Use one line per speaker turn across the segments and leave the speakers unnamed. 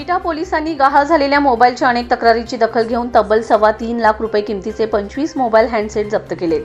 विटा पोलिसांनी गहाळ झालेल्या मोबाईलच्या अनेक तक्रारीची दखल घेऊन तब्बल सव्वा तीन लाख रुपये किमतीचे पंचवीस मोबाईल हँडसेट जप्त केले.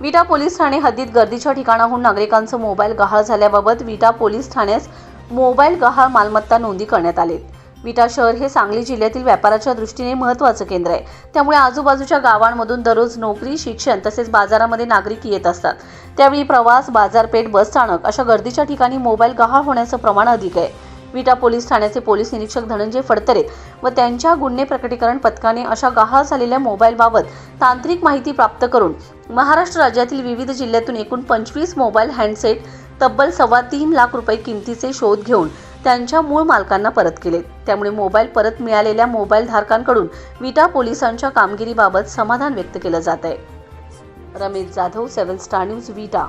विटा पोलीस ठाणे हद्दीत गर्दीच्या ठिकाणाहून नागरिकांचं मोबाईल गहाळ झाल्याबाबत विटा पोलीस ठाण्यास मोबाईल गहाळ मालमत्ता नोंदी करण्यात आले. विटा शहर हे सांगली जिल्ह्यातील व्यापाराच्या दृष्टीने महत्त्वाचं केंद्र आहे. त्यामुळे आजूबाजूच्या गावांमधून दररोज नोकरी शिक्षण तसेच बाजारामध्ये नागरिक येत असतात. त्यावेळी प्रवास बाजारपेठ बसस्थानक अशा गर्दीच्या ठिकाणी मोबाईल गहाळ होण्याचं प्रमाण अधिक आहे. विटा पोलीस ठाण्याचे पोलीस निरीक्षक धनंजय फडतरे व त्यांच्या गुन्हे प्रकटीकरण पथकाने अशा गहाळ झालेल्या मोबाईलबाबत तांत्रिक माहिती प्राप्त करून महाराष्ट्र राज्यातील विविध जिल्ह्यातून एकूण पंचवीस मोबाईल हँडसेट तब्बल सव्वा तीन लाख रुपये किमतीचे शोध घेऊन त्यांच्या मूळ मालकांना परत केले. त्यामुळे मोबाईल परत मिळालेल्या मोबाईल धारकांकडून विटा पोलिसांच्या कामगिरीबाबत समाधान व्यक्त केलं जात आहे. Ramesh Jadhav seven star news Vita.